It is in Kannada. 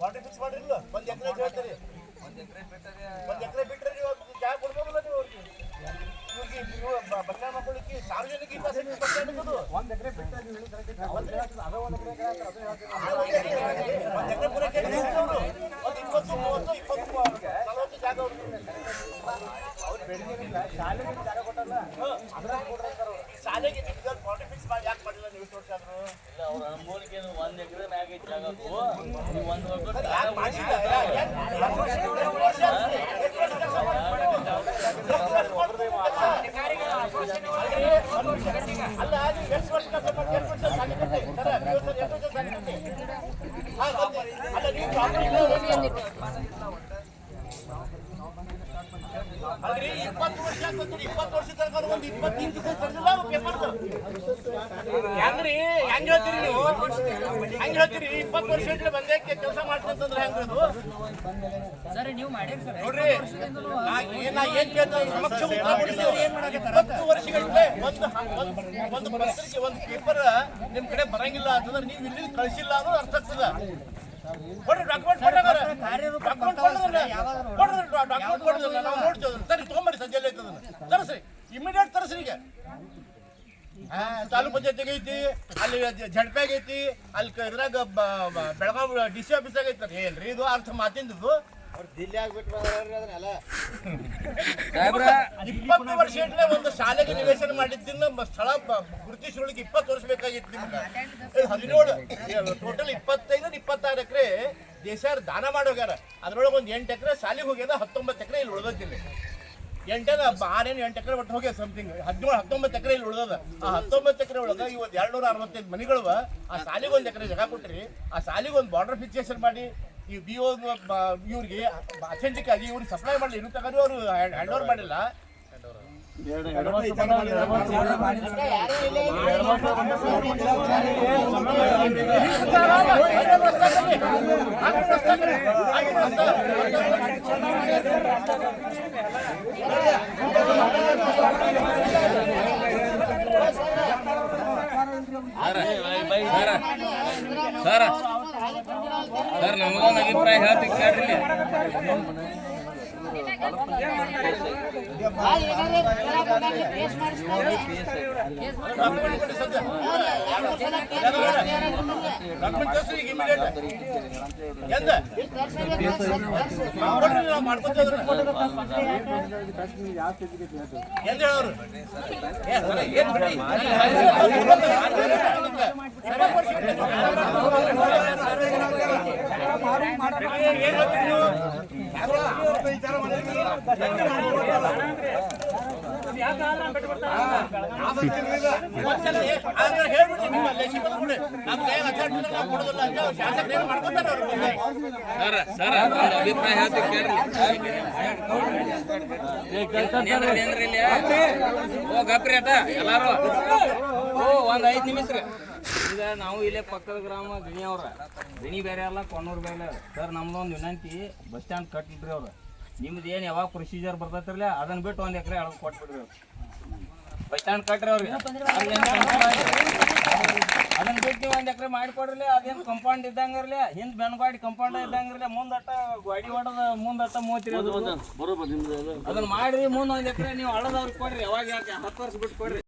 ಒಂದ್ ಯಾವ ಮಾಡಿರಲಿಲ್ಲ ಒಂದ್ ಎಕರೆ ಬಾಂಡ್ರಿ ಫಿಕ್ಸ್ ಮಾಡಿ ನೀವು ಅವ್ರ ಅನುಭವಕ್ಕೆ ಒಂದ್ ಎಕರೆ ಮ್ಯಾಗ ಜಾಗ ನೀವು ಒಂದ್ ಒಗ್ಗಟ್ಟು ಯಾಕೆ ಮಾಡಿಲ್ಲ ಯಾಕೆ- ಎಷ್ಟು ವರ್ಷ ಎಷ್ಟು ವರ್ಷ ಆಯ್ತು? ಎಷ್ಟು ವರ್ಷ ಕೆಲಸ ಮಾಡಿದ್ರು? ಅಲ್ಲ ನೀವು ಎಷ್ಟು ವರ್ಷ ಕೆಲಸ ಮಾಡಿ ಎಷ್ಟು ವರ್ಷ ಶಾಲೆ ಕಟ್ಟಿ ಸರ್ ನೀವು ಸರ್ ಎಷ್ಟು ವರ್ಷ ಶಾಲೆ ಕಟ್ಟಿ ಹಾ, ಮತ್ತೆ ಅಲ್ಲ ನೀವು ಇಪ್ಪತ್ತು ವರ್ಷ ಇಪ್ಪತ್ತು ವರ್ಷ ತನಕ ಒಂದು ಪೇಪರ್ದು ಹೆಂಗ್ರಿ ಹೆಂಗ್ ಹೇಳ್ತೀರಿ ನೀವು? ಹೆಂಗ್ ಹೇಳ್ತೀರಿ? ಇಪ್ಪತ್ತು ವರ್ಷ ಇಟ್ಲೆ ಬಂದೆ ಕೆಲಸ ಮಾಡ್ತಂತಂದ್ರೆ ಹೆಂಗ್ ಅದು? ಸರ್ ನೀವು ಮಾಡಿ ನೋಡ್ರಿ ನಾ ಏನ್ ನಾ ಏನ್ ಕೇಳ್ತಾ ಸಮಕ್ಷ ಇಪ್ಪತ್ತು ವರ್ಷಗಳಿಂದ ಒಂದು ಒಂದು ಒಂದು ಪತ್ರಿಕೆ ಒಂದು ಪೇಪರ್ ನಿಮ್ ಕಡೆ ಬರಂಗಿಲ್ಲ ಅಂತಂದ್ರೆ ನೀವು ಇಲ್ಲಿ ಕಳಿಸಿಲ್ಲ ಅನ್ನೋದು ಅರ್ಥ ಆಗ್ತದ. ಕೊಡ್ರಿ ಡಾಕ್ಯುಮೆಂಟ್ ಕೊಡ್ರಿ ಡಾಕ್ಯುಮೆಂಟ್ ಕೊಡ್ರಿ ಡಾಕ್ಯುಮೆಂಟ್ ಕೊಡ್ರಿ ನಾವು ನೋಡ್ತೇವೆ ಸರಿ ತೊಗೊಂಬರಿ ಸಂಜೆ ಅದನ್ನ ತರಿಸ್ರಿ ಇಮಿಡಿಯೇಟ್ ತರಿಸ್ರಿ ಈಗ. ತಾಲೂಕ್ ಪಂಚಾಯತಿಗೆ ಐತಿ ಅಲ್ಲಿ ಜಡ್ಪ್ಯಾಗ ಐತಿ ಅಲ್ಲಿ ಇದ್ರಾಗ ಬೆಳಗಾವಿ ಡಿ ಸಿ ಆಫೀಸಾಗ ಐತಿ ಏನ್ರಿ ಇದು ಅರ್ಥ ಮಾತಿಂದದು. ಇಪ್ಪತ್ತು ವರ್ಷ ಇಟ್ಲೆ ಒಂದು ಶಾಲೆಗೆ ನಿವೇಶನ ಮಾಡಿದ್ದನ್ನ ಮ- ಸ್ಥಳ ಗುರುತಿಸೊಳಗೆ ಇಪ್ಪತ್ತು ವರ್ಷ ಬೇಕಾಗಿತ್ತು ನಿಮ್ಗೆ. ಇದು ಹದಿನೇಳು ಟೋಟಲ್ ಇಪ್ಪತ್ತೈದು ಇಪ್ಪತ್ತಾರು ಎಕರೆ ದೇಶಾರ್ ದಾನ ಮಾಡೋಗ್ಯಾರ ಅದ್ರೊಳಗೆ ಒಂದು ಎಂಟು ಎಕರೆ ಶಾಲೆಗೆ ಹೋಗ್ಯದ ಹತ್ತೊಂಬತ್ತು ಎಕರೆ ಇಲ್ಲಿ ಉಳ್ದಿಲ್ಲ ಎಂಟದ ಆರೇನು ಎಂಟು ಎಕರೆ ಒಟ್ಟು ಹೋಗ್ಯದ ಸಮಥಿಂಗ್ ಹದಿನೇಳು ಹತ್ತೊಂಬತ್ತು ಎಕರೆ ಇಲ್ಲಿ ಉಳ್ದದ. ಆ ಹತ್ತೊಂಬತ್ತು ಎಕರೆ ಒಳಗೆ ಇವತ್ತು ಎರಡು ನೂರ ಅರವತ್ತೈದು ಮನೆಗಳು ಆ ಶಾಲೆಗೆ ಒಂದು ಎಕರೆ ಜಾಗ ಕೊಟ್ರಿ ಆ ಶಾಲೆಗೆ ಒಂದು ಬಾರ್ಡರ್ ಫಿಕ್ಸೇಷನ್ ಮಾಡಿ ಈ ಬಿ ಓ ಇವ್ರಿಗೆ ಅಥೆಂಟಿಕ್ ಆಗಿ ಇವ್ರಿಗೆ ಸಪ್ಲೈ ಮಾಡಲಿ ಇನ್ನು ತಗೊಂಡು ಅವರು ಹ್ಯಾಂಡ್ ಓವರ್ ಮಾಡಿಲ್ಲ. ಸರ್. ಸರ್ ನಮಗೊಂದು ಅಭಿಪ್ರಾಯ ಹೇಳ್ತೀನಿ ಕೇಳ್ರಿ. ಡಾಕ್ಯುಮೆಂಟ್ ಅಭಿಪ್ರಾಯ ಅದ ಅಟ ಎಲ್ಲಾರು ಓ ಒಂದ್ ಐದ್ ನಿಮಿಷ ರೀ ಈಗ ನಾವು ಇಲ್ಲೇ ಪಕ್ಕದ ಗ್ರಾಮ ಗಿಣಿ ಅವ್ರ. ಗಿಣಿ ಬೇರೆ ಅಲ್ಲ ಕೊಣ್ಣೂರು ಬೇರೆ ಸರ್ ನಮ್ದು ಒಂದು ವಿನಂತಿ ಬಸ್ ಸ್ಟ್ಯಾಂಡ್ ಕಟ್ಟಿದ್ರಿ ಅವ್ರು. ನಿಮ್ದು ಏನು ಯಾವಾಗ ಪ್ರೊಸೀಜರ್ ಬರ್ತೈತ್ರಲ್ಲ ಅದನ್ನ ಬಿಟ್ಟು ಒಂದ್ ಎಕರೆ ಅಳದು ಕೊಟ್ಬಿಡ್ರಿ ಅವ್ರು. ಬಸ್ ಸ್ಟ್ಯಾಂಡ್ ಕಟ್ಟ್ರಿ ಅವ್ರಿಗೆ. ಅದನ್ನ ಬಿಟ್ಟು ನೀವು ಒಂದ್ ಎಕರೆ ಮಾಡಿಕೊಡ್ರಿ ಅದೇನ್ ಕಂಪೌಂಡ್ ಇದ್ದಂಗಿರ್ಲಿ ಹಿಂದ್ ಬೆನ್ಗಾಡಿ ಕಂಪೌಂಡ್ ಇದ್ದಂಗಿರ್ಲಿ ಮುಂದಟ್ಟ ಗಾಡಿ ಹೊಡೆದ ಮುಂದಟ್ಟ ಮೂವತ್ತಿರೋದು ಅದನ್ನ ಮಾಡ್ರಿ ಮುಂದ್ ಒಂದ್ ಎಕರೆ ನೀವು ಅಳದವ್ರಿಗೆ ಕೊಡ್ರಿ ಯಾವಾಗ ಯಾಕೆ ಹತ್ತು ವರ್ಷ ಬಿಟ್ಟು ಕೊಡ್ರಿ.